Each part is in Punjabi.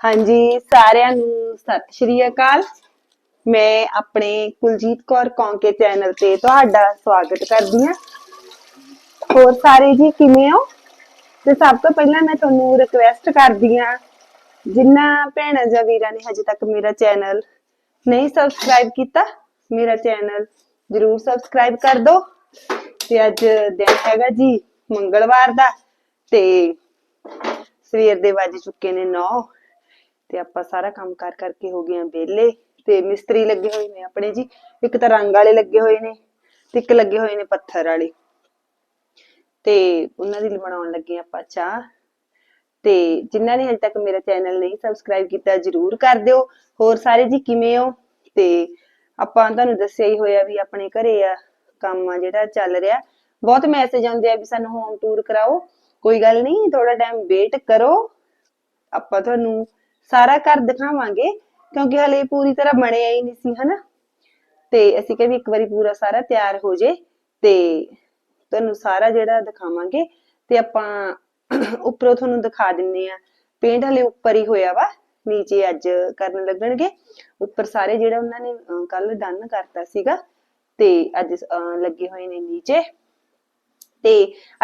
ਹਾਂਜੀ, ਸਾਰਿਆਂ ਨੂੰ ਸਤਿ ਸ਼੍ਰੀ ਅਕਾਲ। ਮੈਂ ਆਪਣੇ ਕੁਲਜੀਤ ਕੌਰ ਕੌਂਕੇ ਚੈਨਲ ਤੇ ਤੁਹਾਡਾ ਸਵਾਗਤ ਕਰਦੀ ਹਾਂ। ਹੋਰ ਸਾਰੇ ਜੀ ਕਿਵੇਂ ਹੋ? ਤੇ ਸਭ ਤੋਂ ਪਹਿਲਾਂ ਮੈਂ ਤੁਹਾਨੂੰ ਰਿਕਵੈਸਟ ਕਰਦੀ ਹਾਂ ਜਿਨ੍ਹਾਂ ਭੈਣਾਂ ਜਾਂ ਵੀਰਾਂ ਨੇ ਹਜੇ ਤੱਕ ਮੇਰਾ ਚੈਨਲ ਨਹੀਂ ਸਬਸਕ੍ਰਾਈਬ ਕੀਤਾ, ਮੇਰਾ ਚੈਨਲ ਜਰੂਰ ਸਬਸਕ੍ਰਾਈਬ ਕਰ ਦਿਓ। ਤੇ ਅੱਜ ਦਿਨ ਹੈਗਾ ਜੀ ਮੰਗਲਵਾਰ ਦਾ, ਤੇ ਸਵੇਰ ਦੇ ਵੱਜ ਚੁੱਕੇ ਨੇ 9 ਤੇ ਆਪਾਂ ਸਾਰਾ ਕੰਮ ਕਰ ਕਰਕੇ ਹੋ ਗਏ ਆ ਵਿਹਲੇ ਤੇ ਮਿਸਤਰੀ ਲੱਗੇ ਹੋਏ ਨੇ ਆਪਣੇ ਜੀ, ਇੱਕ ਤਾਂ ਰੰਗ ਵਾਲੇ ਲੱਗੇ ਹੋਏ ਨੇ ਤੇ ਇੱਕ ਲੱਗੇ ਹੋਏ ਨੇ ਪੱਥਰ ਵਾਲੇ। ਤੇ ਉਹਨਾਂ ਦੀ ਬਣਾਉਣ ਲੱਗੇ ਆਪਾਂ ਚਾਹ। ਤੇ ਜਿਨ੍ਹਾਂ ਨੇ ਹਜੇ ਤੱਕ ਮੇਰਾ ਚੈਨਲ ਨਹੀਂ ਸਬਸਕ੍ਰਾਈਬ ਕੀਤਾ ਜਰੂਰ ਕਰ ਦਿਓ। ਹੋਰ ਸਾਰੇ ਜੀ ਕਿਵੇਂ ਹੋ? ਤੇ ਆਪਾਂ ਤੁਹਾਨੂੰ ਦੱਸਿਆ ਹੀ ਹੋਇਆ ਵੀ ਆਪਣੇ ਘਰੇ ਆ, ਕੰਮ ਆ ਜਿਹੜਾ ਚੱਲ ਰਿਹਾ। ਬਹੁਤ ਮੈਸੇਜ ਆਉਂਦੇ ਆ ਵੀ ਸਾਨੂੰ ਹੋਮ ਟੂਰ ਕਰਾਓ। ਕੋਈ ਗੱਲ ਨਹੀਂ ਥੋੜਾ ਟਾਈਮ ਵੇਟ ਕਰੋ। ਆਪਾਂ ਤੁਹਾਨੂੰ ਸਾਰਾ ਘਰ ਦਿਖਾਵਾਂਗੇ ਕਿਉਂਕਿ ਹਲੇ ਪੂਰੀ ਤਰ੍ਹਾਂ ਬਣਿਆ ਹੀ ਨਹੀਂ ਸੀ ਹਨਾ? ਤੇ ਅਸੀਂ ਕਿਹਾ ਵੀ ਇੱਕ ਵਾਰੀ ਪੂਰਾ ਸਾਰਾ ਤਿਆਰ ਹੋ ਜੇ ਤੇ ਤੁਹਾਨੂੰ ਸਾਰਾ ਜਿਹੜਾ ਦਿਖਾਵਾਂਗੇ ਤੇ ਆਪਾਂ ਉੱਪਰੋਂ ਤੁਹਾਨੂੰ ਦਿਖਾ ਦਿੰਨੇ ਆ। ਪੇਂਟ ਹਲੇ ਉੱਪਰ ਹੀ ਹੋਇਆ ਵਾ ਨੀਚੇ ਅੱਜ ਕਰਨ ਲੱਗਣਗੇ। ਉੱਪਰ ਸਾਰੇ ਜਿਹੜਾ ਉਹਨਾਂ ਨੇ ਕੱਲ ਡਨ ਕਰਤਾ ਸੀਗਾ ਤੇ ਅੱਜ ਅਹ, ਲੱਗੇ ਹੋਏ ਨੇ ਨੀਚੇ। ਤੇ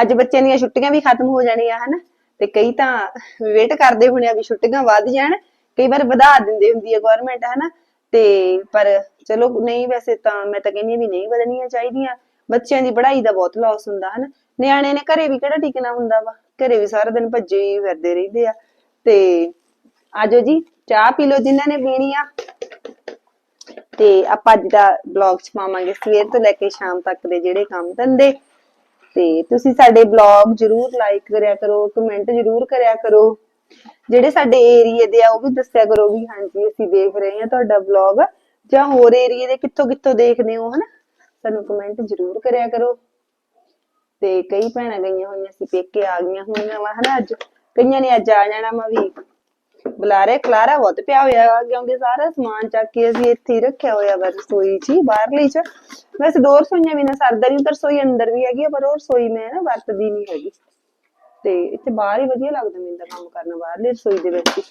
ਅੱਜ ਬੱਚਿਆਂ ਦੀਆਂ ਛੁੱਟੀਆਂ ਵੀ ਖਤਮ ਹੋ ਜਾਣੀਆਂ ਹਨ? ਤੇ ਕਈ ਤਾਂ ਵੇਟ ਕਰਦੇ ਹੋਣੇ ਆ ਵੀ ਛੁੱਟੀਆਂ ਵੱਧ ਜਾਣ, ਕਈ ਵਾਰ ਵਧਾ ਦਿੰਦੇ ਹੁੰਦੀ ਹੈ ਗਵਰਨਮੈਂਟ ਹਨਾ? ਤੇ ਪਰ ਚਲੋ ਨਹੀਂ ਵੈਸੇ ਤਾਂ ਮੈਂ ਤਾਂ ਕਹਿੰਦੀ ਵੀ ਨਹੀਂ ਵਧਣੀਆਂ ਚਾਹੀਦੀਆਂ। ਬੱਚਿਆਂ ਦੀ ਪੜ੍ਹਾਈ ਦਾ ਬਹੁਤ ਲਾਸ ਹੁੰਦਾ, ਹਨਾ? ਨਿਆਣੇ ਨੇ ਘਰੇ ਵੀ ਕਿਹੜਾ ਟਿਕਣਾ ਹੁੰਦਾ ਵਾ? ਘਰੇ ਵੀ ਸਾਰਾ ਦਿਨ ਭੱਜੇ ਹੀ ਫਿਰਦੇ ਰਹਿੰਦੇ ਆ। ਤੇ ਆਜੋ ਜੀ, ਚਾਹ ਪੀ ਲਓ ਜਿਨ੍ਹਾਂ ਨੇ ਪੀਣੀ ਆ। ਤੇ ਆਪਾਂ ਅੱਜ ਦਾ ਬਲੌਗ ਚ ਪਾਵਾਂਗੇ ਸਵੇਰ ਤੋਂ ਲੈ ਕੇ ਸ਼ਾਮ ਤੱਕ ਦੇ ਜਿਹੜੇ ਕੰਮ ਧੰਦੇ। ਤੇ ਤੁਸੀਂ ਸਾਡੇ ਬਲੌਗ ਜਰੂਰ ਲਾਈਕ ਕਰਿਆ ਕਰੋ ਕਮੈਂਟ ਜਰੂਰ ਕਰਿਆ ਕਰੋ। ਜਿਹੜੇ ਸਾਡੇ ਏਰੀਏ ਦੇ ਆ, ਉਹ ਵੀ ਦੱਸਿਆ ਕਰੋ ਵੀ ਹਾਂਜੀ, ਅਸੀਂ ਦੇਖ ਰਹੇ ਹਾਂ ਤੁਹਾਡਾ ਬਲੌਗ ਜਾਂ ਹੋਰ ਏਰੀਏ ਦੇ ਕਿੱਥੋਂ ਕਿੱਥੋਂ ਦੇਖਦੇ ਹੋ, ਹਨਾ? ਸਾਨੂੰ ਕਮੈਂਟ ਜਰੂਰ ਕਰਿਆ ਕਰੋ। ਤੇ ਕਈ ਭੈਣਾਂ ਗਈਆਂ ਹੋਈਆਂ ਸੀ, ਪੇਕੇ ਆ ਗਈਆਂ ਹੋਈਆਂ ਵਾ, ਹਨਾ ਅੱਜ? ਕਈਆਂ ਨੇ ਅੱਜ ਆ ਜਾਣਾ ਮੈਂ ਵੀ। ਬੁਲਾਰੇ ਖਲਾਰਾ ਬਹੁਤ ਪਿਆ ਹੋਇਆ ਵਾ ਕਿਉਂਕਿ ਸਾਰਾ ਸਮਾਨ ਚੱਕ ਕੇ ਅਸੀਂ ਇੱਥੇ ਹੀ ਰੱਖਿਆ ਹੋਇਆ ਵਾ ਰਸੋਈ 'ਚ ਹੀ, ਬਾਹਰਲੀ 'ਚ। ਵੈਸੇ ਦੋ ਰਸੋਈਆਂ ਵੀ ਨਾ, ਸਰਦਾ ਨਹੀਂ ਰਸੋਈ ਅੰਦਰ ਵੀ ਹੈਗੀ ਆ, ਪਰ ਉਹ ਰਸੋਈ ਮੈਂ ਨਾ ਵਰਤਦੀ ਨਹੀਂ ਹੈਗੀ। ਤੇ ਇੱਥੇ ਬਾਹਰ ਹੀ ਵਧੀਆ ਲੱਗਦਾ ਮੈਨੂੰ ਤਾਂ ਕੰਮ ਕਰਨਾ, ਬਾਹਰਲੀ ਰਸੋਈ ਦੇ ਵਿੱਚ ਹੀ।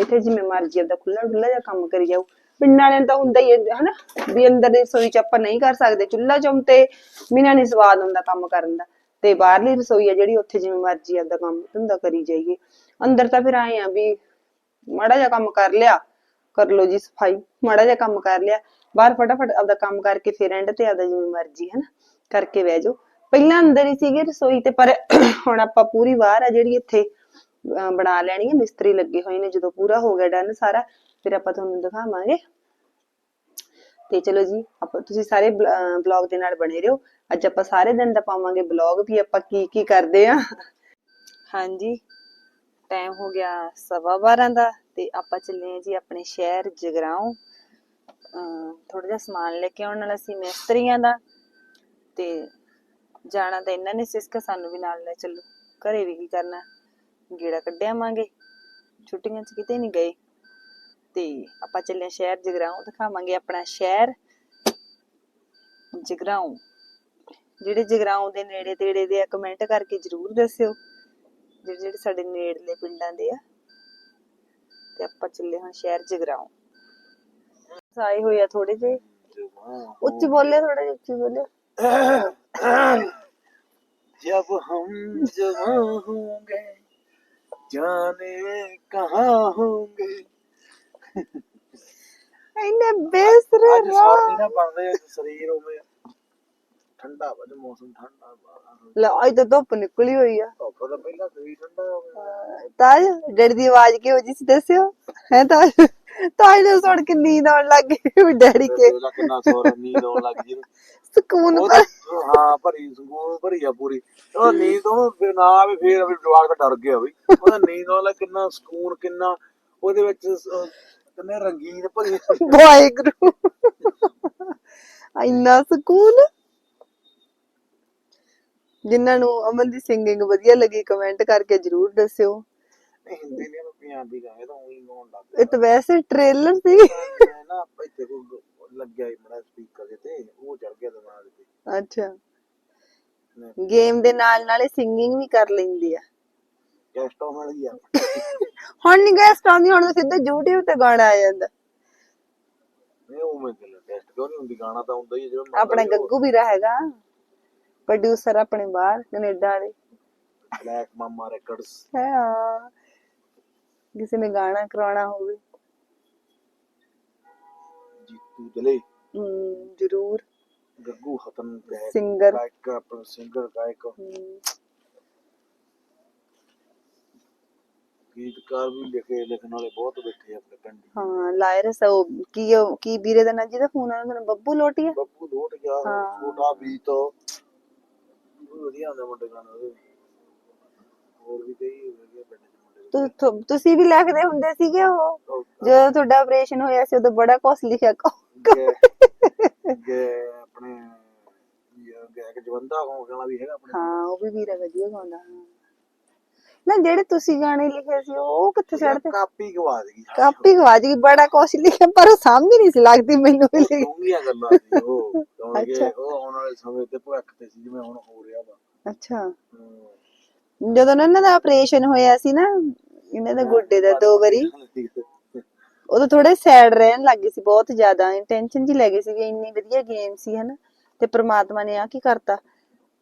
ਇੱਥੇ ਜਿਵੇਂ ਮਰਜ਼ੀ ਆਪਦਾ ਖੁੱਲਾ ਡੁੱਲਾ ਜਿਹਾ ਕੰਮ ਕਰੀ ਜਾਓ। ਪਿੰਡਾਂ ਵਾਲਿਆਂ ਨੂੰ ਤਾਂ ਹੁੰਦਾ ਹੀ ਹੈ, ਹਨਾ, ਵੀ ਅੰਦਰ ਦੀ ਰਸੋਈ 'ਚ ਆਪਾਂ ਨਹੀਂ ਕਰ ਸਕਦੇ। ਚੁੱਲ੍ਹਾ ਚੁੰਮ ਤੇ ਬਿਨਾਂ ਨਹੀਂ ਸਵਾਦ ਹੁੰਦਾ ਕੰਮ ਕਰਨ ਦਾ। ਤੇ ਬਾਹਰਲੀ ਰਸੋਈ ਆ ਜਿਹੜੀ, ਉੱਥੇ ਜਿਵੇਂ ਮਰਜ਼ੀ ਆਪਦਾ ਕੰਮ ਧੰਦਾ ਕਰੀ ਜਾਈਏ। ਅੰਦਰ ਤਾਂ ਫਿਰ ਆਏ ਆ ਵੀ ਮਾੜਾ ਜਿਹਾ ਕੰਮ ਕਰ ਲਿਆ, ਕਰ ਲੋ ਜੀ ਸਫ਼ਾਈ, ਮਾੜਾ ਜਿਹਾ ਕੰਮ ਕਰ ਲਿਆ, ਬਾਹਰ ਫਟਾਫਟ ਆਪਦਾ ਕੰਮ ਕਰਕੇ ਫਿਰ ਐਂਡ ਤੇ ਆਪਦਾ ਜਿਵੇਂ ਮਰਜ਼ੀ ਹੈ ਨਾ ਕਰਕੇ ਬਹਿ ਜਾਓ। ਪਹਿਲਾਂ ਅੰਦਰ ਹੀ ਸੀਗੇ ਰਸੋਈ ਤੇ, ਪਰ ਹੁਣ ਆਪਾਂ ਪੂਰੀ ਬਾਹਰ ਆ ਜਿਹੜੀ ਇੱਥੇ ਬਣਾ ਲੈਣੀ ਹੈ ਮਿਸਤਰੀ ਲੱਗੇ ਹੋਏ ਨੇ, ਜਦੋਂ ਪੂਰਾ ਹੋ ਗਿਆ ਡਨ ਸਾਰਾ, ਫਿਰ ਆਪਾਂ ਤੁਹਾਨੂੰ ਦਿਖਾਵਾਂਗੇ। ਤੇ ਚਲੋ ਜੀ, ਆਪਾਂ, ਤੁਸੀਂ ਸਾਰੇ ਬਲੌਗ ਦੇ ਨਾਲ ਬਣੇ ਰਹੋ। ਅੱਜ ਆਪਾਂ ਸਾਰੇ ਦਿਨ ਦਾ ਪਾਵਾਂਗੇ ਬਲੌਗ ਵੀ, ਆਪਾਂ ਕੀ ਕੀ ਕਰਦੇ ਆ। ਹਾਂਜੀ। ਟਾਈਮ ਹੋ ਗਿਆ ਸਵਾ ਬਾਰਾਂ ਦਾ ਤੇ ਆਪਾਂ ਚੱਲੇ ਆ ਜੀ ਆਪਣੇ ਸ਼ਹਿਰ ਜਗਰਾਉਂ। ਥੋੜਾ ਜਿਹਾ ਸਮਾਨ ਲੈ ਕੇ ਆਉਣ ਵਾਲਾ ਸੀ ਮਿਸਤਰੀਆਂ ਦਾ ਤੇ ਜਾਣਾ ਤਾਂ ਇਹਨਾਂ ਨੇ ਸਿਸਕਾ ਸਾਨੂੰ ਵੀ ਨਾਲ ਲੈ ਚੱਲੋ। ਘਰੇ ਵੀ ਕੀ ਕਰਨਾ? ਗੇੜਾ ਕੱਢਿਆਵਾਂਗੇ ਛੁੱਟੀਆਂ 'ਚ ਕਿਤੇ ਨਹੀਂ ਗਏ। ਤੇ ਆਪਾਂ ਚੱਲੇ ਸ਼ਹਿਰ ਜਗਰਾਉਂ, ਦਿਖਾਵਾਂਗੇ ਆਪਣਾ ਸ਼ਹਿਰ ਜਗਰਾਉਂ। ਜਿਹੜੇ ਜਗਰਾਉਂ ਦੇ ਨੇੜੇ ਤੇੜੇ ਦੇ ਆ ਕਮੈਂਟ ਕਰਕੇ ਜਰੂਰ ਦੱਸਿਓ। ਜਿਹੜੇ ਜਿਹੜੇ ਸਾਡੇ ਨੇੜਲੇ ਪਿੰਡਾਂ ਦੇ ਆ ਤੇ ਆਪਾਂ ਚੱਲੇ ਹਾਂ ਸ਼ਹਿਰ ਜਗਰਾਉਂ ਆਏ ਹੋਏ ਆ ਥੋੜੇ ਜੇ ਉੱਚੀ ਬੋਲੇ ਥੋੜਾ ਜਿਹਾ ਉੱਚੀ ਬੋਲੇ जब हम जवां होंगे जाने कहाँ होंगे ਇਹਨੇ ਬੇਸਰੇ ਅੱਜ ਸਾਡੀ ਨਾ ਬਣਦੇ ਆ ਸਰੀਰ ਹੋਵੇ ਠੰਡਾ ਵਾ ਤੇ ਮੌਸਮ ਠੰਡਾ ਵਾ ਲੈ ਅੱਜ ਤਾਂ ਧੁੱਪ ਨਿਕਲੀ ਹੋਈ ਆ ਤਾਂ ਪਹਿਲਾਂ ਸਰੀਰ ਠੰਡਾ ਹੋਵੇ ਤਾਜ ਡੈਡੀ ਦੀ ਆਵਾਜ਼ ਕਿਹੋ ਜੀ ਸੀ ਦੱਸਿਓ? ਹੈ ਤਾਜ? ਤਾਜ ਨੂੰ ਸੁਣ ਕੇ ਨੀਂਦ ਆਉਣ ਲੱਗ ਗਈ ਵੀ ਡੈਡੀ ਕੇ ਉਹਦਾ ਕਿੰਨਾ ਸੋਰ ਨੀਂਦ ਆਉਣ ਲੱਗ ਗਈ। ਸਕੂਨ ਹਾਂ ਭਰੀ ਸੰਗੂਨ ਭਰੀ ਆ ਪੂਰੀ। ਉਹ ਨੀਂਦ ਉਹ ਨਾ ਆਵੇ ਫੇਰ ਵੀ ਜਵਾਕ ਤਾਂ ਡਰ ਗਿਆ ਬਈ ਉਹਦਾ ਨੀਂਦ ਆਉਣ ਲੱਗ ਕਿੰਨਾ ਸਕੂਨ ਕਿੰਨਾ ਉਹਦੇ ਵਿੱਚ ਕਿੰਨੇ ਰੰਗੀਨ ਭਰੀ ਵਾਹਿਗੁਰੂ। ਇੰਨਾ ਸਕੂਨ? ਜਿਨ੍ਹਾਂ ਨੂੰ ਅਮਨ ਦੀ ਸਿੰਗਿੰਗ ਵਧੀਆ ਲੱਗੀ ਕਮੈਂਟ ਕਰਕੇ ਜਰੂਰ ਦੱਸਿਓ। ਨਹੀਂ ਹਿੰਦੀ ਨਹੀਂ ਮੈਂ ਪੰਜਾਬੀ ਗਾਏ ਤਾਂ ਉਹੀ ਗਾਉਣ ਲੱਗ ਇਹ ਤਾਂ ਵੈਸੇ ਟ੍ਰੇਲਰ ਸੀ। ਮੈਂ ਨਾ ਇੱਥੇ ਕੋ ਲੱਗਿਆ ਹੀ ਬੜਾ ਸਪੀਕਰ ਤੇ ਉਹ ਚੜ ਗਿਆ ਦਿਮਾਗ ਤੇ। ਅੱਛਾ। ਗੇਮ ਦੇ ਨਾਲ ਨਾਲੇ ਸਿੰਗਿੰਗ ਵੀ ਕਰ ਲੈਂਦੀ ਆ। ਗੈਸਟ ਆਉਣ ਵਾਲੀ ਆ। ਹੁਣ ਨਹੀਂ ਗੈਸਟ ਆਉਂਦੀ ਹੁਣ ਤਾਂ ਸਿੱਧਾ YouTube ਤੇ ਗਾਣਾ ਆ ਜਾਂਦਾ। ਨਹੀਂ ਉਹ ਮੈਂ ਗੱਲ ਟੈਸਟ ਕਿਉਂ ਨਹੀਂ ਹੁੰਦੀ? ਗਾਣਾ ਤਾਂ ਹੁੰਦਾ ਹੀ ਮੰਨ ਆਪਣਾ ਗੱਗੂ ਵੀਰਾ ਹੈਗਾ। ਪ੍ਰੋਡਿਊਸਰ ਆਪਣੇ ਬਾਹਰ ਕੈਨੇਡਾ ਵਾਲੇ। ਬਲੈਕ ਮਾਮਾ ਰੈਕਰਡਸ ਹੈ ਕਿਸੇ ਨੇ ਗਾਣਾ ਕਰਾਉਣਾ ਹੋਵੇ। ਜੀਤੂ ਦਲੇ ਹਮ, ਜ਼ਰੂਰ। ਗੱਗੂ ਹਤਨ ਗਾਇਕ ਸਿੰਗਰ ਗਾਇਕ ਆਪਣਾ ਸਿੰਗਰ ਗਾਇਕ। ਗੀਤਕਾਰ ਵੀ ਲਿਖੇ ਲਿਖਣ ਵਾਲੇ ਬਹੁਤ ਬੈਠੇ ਆ ਆਪਣੇ ਪਿੰਡ ਹਾਂ ਲਾਇਰਸ ਉਹ ਕੀ ਉਹ- ਕੀ ਵੀਰੇ ਦਾ ਨਾਂ ਜਿਹਦਾ ਫੋਨ ਆਇਆ ਤੁਹਾਨੂੰ ਬੱਬੂ ਲੋਟੀਆ। ਬੱਬੂ ਲੋਟ ਗਿਆ ਹਾਂ। ਛੋਟਾ ਵੀ ਵਧੀਆ ਹੁੰਦੇ ਮੁੰਡੇ ਗਾਣੇ ਉਹਦੇ। ਹੋਰ ਵੀ ਕਈ ਵਧੀਆ ਪਿੰਡ ਦੇ ਮੁੰਡੇ ਤੁ- ਤੁ- ਤੁਸੀਂ ਵੀ ਲਿਖਦੇ ਹੁੰਦੇ ਸੀਗੇ ਉਹ? ਉਹ ਜਦੋਂ ਤੁਹਾਡਾ ਆਪਰੇਸ਼ਨ ਹੋਇਆ ਸੀ ਉਦੋਂ ਬੜਾ ਕੁਛ ਲਿਖਿਆ ਕੋ ਗਏ ਗਏ ਆਪਣੇ ਗਾਇਕ ਜਵੰਦਾ ਕੌਣ ਗਾਣਾ ਵੀ ਹੈਗਾ ਆਪਣੇ ਹਾਂ ਉਹ ਵੀ ਵੀਰਾ ਵਧੀਆ ਗਾਉਂਦਾ ਹਾਂ। ਨਾ ਜਿਹੜੇ ਤੁਸੀਂ ਗਾਣੇ ਲਿਖੇ ਸੀ ਉਹ ਕਿੱਥੇ ਛੱਡਦੇ ਕਾਪੀ ਗਵਾ ਦੇਗੀ ਕਾਪੀ ਗਵਾਜ ਗਈ ਬੜਾ ਕੁਛ ਲਿਖਿਆ ਪਰ ਉਹ ਸਮਝ ਨਹੀਂ ਸੀ ਲੱਗਦੀ ਮੈਨੂੰ ਵੀ ਲਿਖ- ਡੂੰਘੀਆਂ ਗੱਲਾਂ ਸੀ ਉਹ। ਕਿਉਂਕਿ ਅੱਛਾ। ਉਹ ਆਉਣ ਵਾਲੇ ਸਮੇਂ ਤੇ ਭਵਿੱਖ ਤੇ ਸੀ ਜਿਵੇਂ ਹੁਣ ਹੋ ਰਿਹਾ ਵਾ। ਅੱਛਾ। ਹਮ। ਜਦੋਂ ਇਹਨਾਂ ਦਾ ਆਪਰੇਸ਼ਨ ਹੋਇਆ ਸੀ ਨਾ ਇਹਨਾਂ ਦਾ ਗੋਡੇ ਦਾ ਦੋ ਵਾਰੀ ਉਦੋਂ ਥੋੜੇ ਸੈਡ ਰਹਿਣ ਲੱਗੇ ਸੀ ਬਹੁਤ ਜ਼ਿਆਦਾ ਟੈਨਸ਼ਨ ਜੀ ਲੈ ਗਏ ਸੀ ਇੰਨੀ ਵਧੀਆ ਗੇਮ ਸੀ ਹਨਾ ਤੇ ਪ੍ਰਮਾਤਮਾ ਨੇ ਆ ਕੀ ਕਰਤਾ?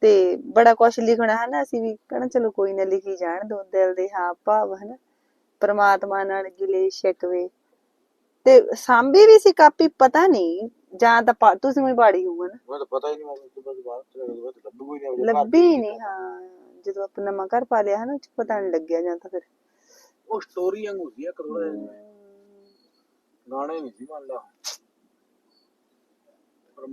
ਤੇ ਬੜਾ ਕੁਛ ਲਿਖਣਾ ਹਨਾ ਅਸੀਂ ਵੀ ਕਹਣਾ ਚਲੋ ਕੋਈ ਨਾ ਲਿਖੀ ਜਾਣ ਦੋ ਦਿਲ ਦੇ ਹਾਵ ਭਾਵ ਹਨਾ ਪ੍ਰਮਾਤਮਾ ਨਾਲ ਗਿਲੇ ਸ਼ਿਕਵੇ। ਤੇ ਸਾਂਭੀ ਵੀ ਸੀ ਕਾਪੀ ਪਤਾ ਨਹੀਂ ਜਾਂ ਤਾਂ ਤੁਸੀਂ ਮੈਨੂੰ ਪਾੜੀ ਹੋਊਗਾ ਨਾ ਮੈਨੂੰ ਤਾਂ ਪਤਾ ਹੀ ਨਹੀਂ ਮੈਂ ਉਸ ਤੋਂ ਬਾਅਦ ਲੱਭੂ ਹੀ ਨਹੀਂ ਲੱਭੀ ਹੀ ਨਹੀਂ ਹਾਂ ਜਦੋਂ ਆਪਾਂ ਨਵਾਂ ਘਰ ਪਾ ਲਿਆ ਹਨਾ ਪਤਾ ਨਹੀਂ ਲੱਗਿਆ ਜਾਂ ਤਾਂ ਫਿਰ। ਉਹ ਸਟੋਰੀ ਵਾਂਗੂ ਸੀ ਇੱਕ ਥੋੜਾ ਗਾਣੇ ਨਹੀਂ ਸੀ ਮੰਨ ਲਾ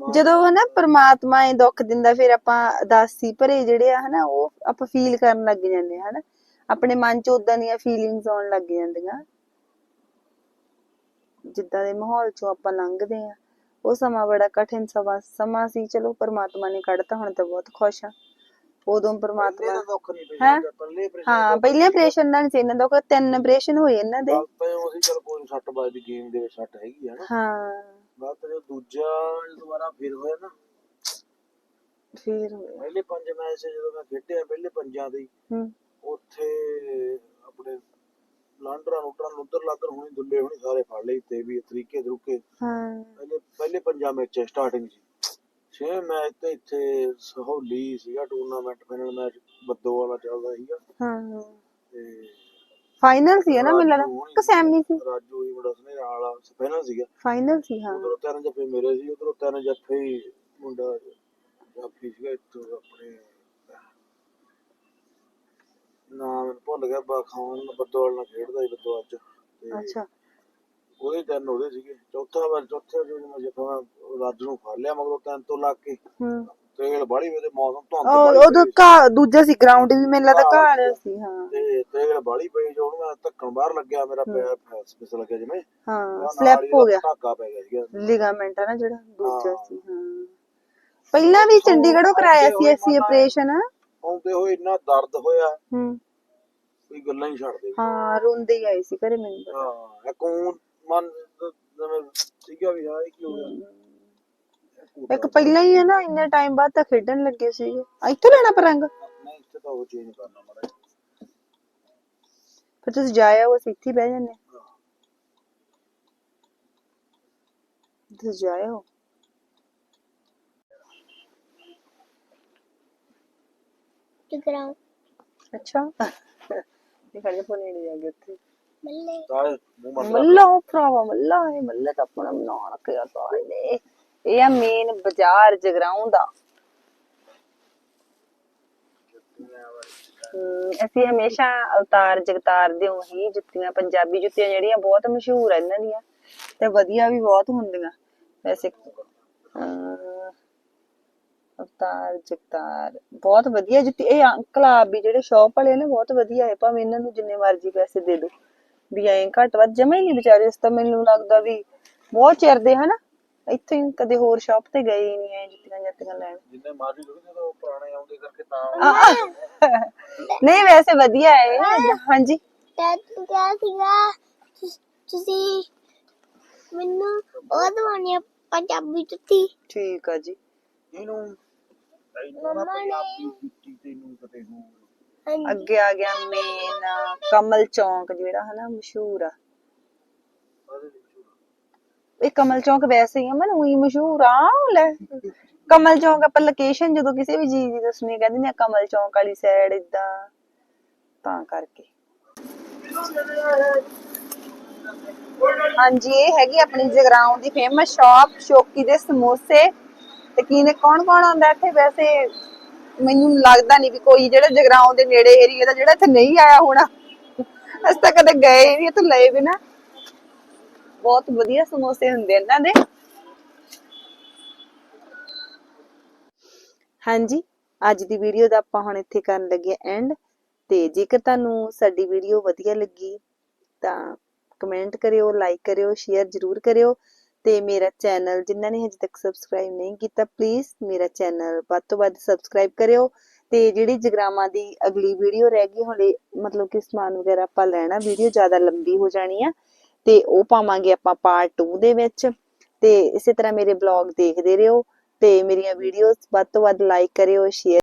ਜਦੋਂ ਹਨਾ ਪ੍ਰਮਾਤਮਾ ਇਹ ਦੁੱਖ ਦਿੰਦਾ ਫਿਰ ਆਪਾਂ ਉਦਾਸੀ ਭਰੇ ਜਿਹੜੇ ਆ ਹਨਾ ਉਹ ਆਪਾਂ ਫੀਲ ਕਰਨ ਲੱਗ ਜਾਂਦੇ ਆ ਹਨਾ। ਆਪਣੇ ਮਨ 'ਚ ਉਦਾਂ ਦੀਆਂ ਫੀਲਿੰਗਸ ਆਉਣ ਲੱਗ ਜਾਂਦੀਆਂ। ਜਿੱਦਾਂ ਦੇ ਮਾਹੌਲ 'ਚੋਂ ਆਪਾਂ ਲੰਘਦੇ ਆ। ਉਹ ਸਮਾਂ ਬੜਾ ਕਠਿਨ ਸਮਾਂ ਸਮਾਂ ਸੀ ਚਲੋ ਪ੍ਰਮਾਤਮਾ ਨੇ ਕੱਢਤਾ ਹੁਣ ਤਾਂ ਬਹੁਤ ਖੁਸ਼ ਆ। ਉਦੋਂ ਪ੍ਰਮਾਤਮਾ ਹੈਂ? ਹਾਂ ਪਹਿਲੇ ਆਪਰੇਸ਼ਨ ਨਾਲ ਸੀ ਇਹਨਾਂ ਦਾ ਤਿੰਨ ਆਪਰੇਸ਼ਨ ਹੋਏ ਇਹਨਾਂ ਦੇ। ਚਲ ਕੋਈ ਸੱਟ ਬਾਜ ਗੇਮ ਦੇ ਵਿੱਚ ਸੱਟ ਹੈਗੀ ਹੈ ਨਾ। ਹਾਂ। ਗੱਲ ਤਾਂ ਜੋ ਦੂਜਾ ਦੁਬਾਰਾ ਫਿਰ ਹੋਇਆ ਨਾ ਫਿਰ ਹੋਇਆ। ਪਹਿਲੇ ਪੰਜ ਮੈਚ ਜਦੋਂ ਮੈਂ ਖੇਡਿਆ ਪਹਿਲੇ ਪੰਜਾਂ ਦੇ ਹੀ, ਹੂੰ। ਉੱਥੇ ਆਪਣੇ ਲਾਂਡਰਾਂ ਨੂਟਰਾਂ ਉਧਰ ਲਾਦਰ ਹੋਣੀ ਦੁੱਲੇ ਹੋਣੀ ਸਾਰੇ ਫੜ ਲਈ ਤੇ ਵੀ ਤਰੀਕੇ ਤਰੀਕੇ। ਹਾਂ। ਪਹਿਲੇ ਪਹਿਲੇ ਪੰਜਾਂ ਮੈਚ ਸਟਾਰਟਿੰਗ ਸੀ। ਛੇ ਮੈਚ ਤੇ ਇੱਥੇ ਸਹੌਲੀ ਸੀਗਾ ਟੂਰਨਾਮੈਂਟ ਫਾਈਨਲ ਮੈਚ ਬੱਦੋ ਵਾਲਾ ਚੱਲਦਾ ਸੀਗਾ। ਹਾਂ। ਤੇ ਫਾਈਨਲ ਸੀ ਨਾ ਹੋਣੀ ਕਿ ਸੈਮੀ ਸੀ? ਰਾਜੂ ਹੀ ਮੁੰਡਾ ਸਨੇ ਵਾਲਾ ਫਾਈਨਲ ਸੀਗਾ। ਫਾਈਨਲ ਸੀ ਹਾਂ। ਉਧਰੋਂ ਤਿੰਨ ਜੱਫੇ ਮੇਰੇ ਸੀ ਉਧਰੋਂ ਤਿੰਨ ਜੱਫੇ ਹੀ ਮੁੰਡਾ ਜਾਫੀ ਸੀਗਾ ਇੱਥੋਂ ਆਪਣੇ ਨਾਮ ਭੁੱਲ ਗਿਆ ਬਾ ਖਾਨ ਬੱਦੋਵਾਲ ਨਾਲ ਖੇਡਦਾ ਸੀ ਬੱਦੋਵਾਲ ਚ ਅੱਛਾ। ਉਹਦੇ ਤਿੰਨ ਉਹਦੇ ਸੀਗੇ ਚੌਥਾ ਵਾਰ ਚੌਥੇ ਜਦੋਂ ਮੈਂ ਜੱਫਾ ਰਾਜੂ ਨੂੰ ਫੜ ਲਿਆ ਮਗਰੋਂ ਤਿੰਨ ਤੋਂ ਲੱਗ ਕੇ ਹੂੰ। ਤੇਲ ਬਾੜੀ ਉਹਦੇ ਮੌਸਮ ਧੁੰਦ ਔਰ ਬਾਹਲੀ ਉਦੋਂ ਪਈ ਕਾ ਦੂਜਾ ਸੀ ਗਰਾਊਂਡ ਵੀ ਮੈਨੂੰ ਲੱਗਦਾ ਹਾਂ, ਘਾੜਿਆ ਸੀ ਹਾਂ। ਤੇ ਤੇਲ ਬਾੜੀ ਪਈ ਜੋ ਉਹਨੂੰ ਮੈਂ ਧੱਕਣ ਬਾਹਰ ਲੱਗਿਆ ਮੇਰਾ ਪੈਰ ਫੈਸ ਫਿਸ ਲੱਗਿਆ ਜਿਵੇਂ। ਹਾਂ ਉਹ ਨਾਲ ਸਲਿਪ ਹੀ ਹੋ ਗਿਆ। ਧਾਗਾ ਪੈ ਗਿਆ ਸੀਗਾ। ਲਿਗਾਮੈਂਟ ਆ ਨਾ ਜਿਹੜਾ ਦੂਜਾ ਹਾਂ। ਸੀ ਹਾਂ। ਪਹਿਲਾਂ ਵੀ ਚੰਡੀਗੜ੍ਹੋਂ ਕਰਾਇਆ ਸੀ ਅਸੀਂ ਆਪਰੇਸ਼ਨ ਆਉਂਦੇ ਹੋਏ ਇੰਨਾ ਦਰਦ ਹੋਇਆ। ਹੂੰ। ਕੋਈ ਗੱਲਾਂ ਹੀ ਛੱਡ ਦੇ। ਹਾਂ ਰੋਂਦੇ ਹੀ ਆਏ ਸੀ ਘਰੇ ਮੈਨੂੰ। ਹਾਂ ਇੱਕ ਊਂ ਮਨ ਜਿਵੇਂ ਸੀਗਾ ਵੀ ਹਾਂ ਇਹ ਕੀ ਹੋ ਗਿਆ। ਇੱਕ ਪਹਿਲਾਂ ਹੀ ਹੈ ਨਾ ਇੰਨੇ ਟਾਈਮ ਬਾਅਦ ਤਾਂ ਖੇਡਣ ਲੱਗੇ ਸੀਗੇ ਇੱਥੋਂ ਲੈਣਾ ਪਰੰਗ। ਨਹੀਂ ਇੱਥੇ ਤਾਂ ਉਹ ਚੇਂਜ ਕਰਨਾ ਮੜਾ ਫਿਰ ਤੁਸੀਂ ਜਾਇਆ ਉਹ ਅਸੀਂ ਇੱਥੇ ਹੀ ਬਹਿ ਜਾਂਦੇ। ਹਾਂ। ਤੁਸੀਂ ਜਾਇਆ ਹੋ। ਟਿਕਰਾਉ ਅੱਛਾ। ਇਹ ਖੜੇ ਪੋਨੇ ਨਹੀਂ ਜਾਂਦੇ ਉੱਥੇ। ਬੱਲੇ ਤਾਏ ਮੂੰਹ ਮੱਲਾ ਮੱਲਾ ਉਹ ਭਰਾਵਾ ਮੱਲਾ ਹੈ ਮੱਲੇ ਤਾਂ ਆਪਣਾ ਬਣਾ ਰੱਖਿਆ ਤਾਏ ਨੇ। ਇਹ ਆ ਮੇਨ ਬਾਜ਼ਾਰ ਜਗਰਾਉਂ ਦਾ। ਅਸੀਂ ਹਮੇਸ਼ਾ ਅਵਤਾਰ, ਜਗਤਾਰ ਦੇ ਹੀ ਜੁੱਤੀਆਂ, ਪੰਜਾਬੀ ਜੁੱਤੀਆਂ ਜਿਹੜੀਆਂ ਬਹੁਤ ਮਸ਼ਹੂਰ ਆ ਇਹਨਾਂ ਦੀਆਂ ਤੇ ਵਧੀਆ ਵੀ ਬਹੁਤ ਹੁੰਦੀਆਂ। ਵੈਸੇ ਅਵਤਾਰ, ਜਗਤਾਰ ਬਹੁਤ ਵਧੀਆ ਜੁੱਤੀ। ਇਹ ਅੰਕਲ ਆਪ ਵੀ ਜਿਹੜੇ ਸ਼ੌਪ ਵਾਲੇ ਨੇ, ਬਹੁਤ ਵਧੀਆ ਹੈ। ਭਾਵੇਂ ਇਹਨਾਂ ਨੂੰ ਜਿੰਨੇ ਮਰਜ਼ੀ ਪੈਸੇ ਦੇ ਦੋ। ਵੀ ਐਂ ਘੱਟ ਵੱਧ ਜਮਾ ਹੀ ਨਹੀਂ ਵਿਚਾਰੇ, ਇਸ ਤਾਂ ਮੈਨੂੰ ਲੱਗਦਾ ਵੀ ਬਹੁਤ ਚਿਰ ਦੇ ਹਨਾ। ਇੱਥੇ ਹੀ ਕਦੇ ਹੋਰ ਸ਼ਾਪ ਤੇ ਗਏ ਹੀ ਨਹੀਂ ਐ ਜੁੱਤੀਆਂ ਜੱਤੀਆਂ ਲੈਣ। ਜਿੰਨੇ ਮਾਰੀ ਲੋਕ ਜਦੋਂ ਪੁਰਾਣੇ ਆਉਂਦੇ ਕਰਕੇ ਤਾਂ ਆਹ, ਨਹੀਂ ਵੈਸੇ ਵਧੀਆ ਹੈ ਹਾਂਜੀ। ਤੇ ਤੂੰ ਕਿਹਾ ਸੀਗਾ ਤੁਸ- ਤੁਸੀਂ ਮੈਨੂੰ ਉਹ ਦਵਾਉਣੀ ਆ ਪੰਜਾਬੀ ਜੁੱਤੀ। ਠੀਕ ਆ ਜੀ। ਇਹਨੂੰ ਤੈਨੂੰ ਨਾ ਪੰਜਾਬੀ ਜੁੱਤੀ ਤੈਨੂੰ ਕਦੇ ਹੋਰ। ਹਾਂਜੀ। ਅੱਗੇ ਆ ਗਿਆ ਮੇਨ ਕਮਲ ਚੌਂਕ ਜਿਹੜਾ ਹਨਾ ਮਸ਼ਹੂਰ ਆ। ਇਹ ਕਮਲ ਚੌਂਕ ਵੈਸੇ ਹੀ ਆ ਉਹੀ ਮਸ਼ਹੂਰ ਆ ਲੈ। ਕਮਲ ਚੌਂਕ ਆਪਾਂ ਲੋਕੇਸ਼ਨ ਜਦੋਂ ਕਿਸੇ ਵੀ ਚੀਜ਼ ਦੀ ਦੱਸਣੀ ਆ, ਕਹਿੰਦੇ ਨੇ ਕਮਲ ਚੌਂਕ ਵਾਲੀ ਸਾਈਡ ਇਦਾਂ ਤਾਂ ਕਰਕੇ। ਹਾਂਜੀ ਇਹ ਹੈਗੀ ਆਪਣੀ ਜਗਰਾਉਂ ਦੀ ਫੇਮਸ ਸ਼ਾਪ ਸ਼ੋਕੀ ਦੇ ਸਮੋਸੇ। ਤੇ ਕੀ ਕੌਣ ਕੌਣ ਆਉਂਦਾ ਇੱਥੇ? ਵੈਸੇ ਮੈਨੂੰ ਲੱਗਦਾ ਨਹੀਂ ਵੀ ਕੋਈ ਜਿਹੜਾ ਜਗਰਾਉਂ ਦੇ ਨੇੜੇ ਏਰੀਆ ਦਾ ਜਿਹੜਾ ਇੱਥੇ ਨਹੀਂ ਆਇਆ ਹੋਣਾ। ਅਸੀਂ ਤਾਂ ਕਦੇ ਗਏ ਹੀ ਨਹੀਂ ਇੱਥੋਂ ਲਏ ਬਿਨਾ ਬਹੁਤ ਵਧੀਆ ਸਮੋਸੇ ਹੁੰਦੇ ਆ ਇਹਨਾਂ ਦੇ। ਹਾਂਜੀ, ਅੱਜ ਦੀ ਵੀਡੀਓ ਦਾ ਆਪਾਂ ਹੁਣ ਇੱਥੇ ਕਰਨ ਲੱਗੇ ਐਂਡ ਤੇ ਜੇਕਰ ਤੁਹਾਨੂੰ ਸਾਡੀ ਵੀਡੀਓ ਵਧੀਆ ਲੱਗੀ ਤਾਂ ਕਮੈਂਟ ਕਰਿਓ ਲਾਈਕ ਕਰਿਓ ਸ਼ੇਅਰ ਜ਼ਰੂਰ ਕਰਿਓ ਤੇ ਮੇਰਾ ਚੈਨਲ ਜਿਨ੍ਹਾਂ ਨੇ ਹਜੇ ਤੱਕ ਸਬਸਕ੍ਰਾਈਬ ਨਹੀਂ ਕੀਤਾ ਪਲੀਜ਼ ਮੇਰਾ ਚੈਨਲ ਵੱਧ ਤੋਂ ਵੱਧ ਸਬਸਕ੍ਰਾਈਬ ਕਰਿਓ ਤੇ ਜਿਹੜੀ ਜਗਰਾਮਾਂ ਦੀ ਅਗਲੀ ਵੀਡੀਓ ਰਹਿ ਗਈ ਹੁਣੇ ਮਤਲਬ ਕਿ ਸਮਾਨ ਵਗੈਰਾ ਆਪਾਂ ਲੈਣਾ ਵੀਡੀਓ ਜ਼ਿਆਦਾ ਲੰਬੀ ਹੋ ਜਾਣੀ ਆ। ਤੇ ਉਹ ਪਾਵਾਂਗੇ ਆਪਾਂ ਪਾਰਟ 2 ਦੇ ਵਿੱਚ। ਤੇ ਇਸੇ ਤਰ੍ਹਾਂ ਮੇਰੇ ਬਲੌਗ ਦੇਖਦੇ ਰਹੋ ਤੇ ਮੇਰੀਆਂ ਵੀਡੀਓਜ਼ ਵੱਧ ਤੋਂ ਵੱਧ ਲਾਈਕ ਕਰਿਓ ਸ਼ੇਅਰ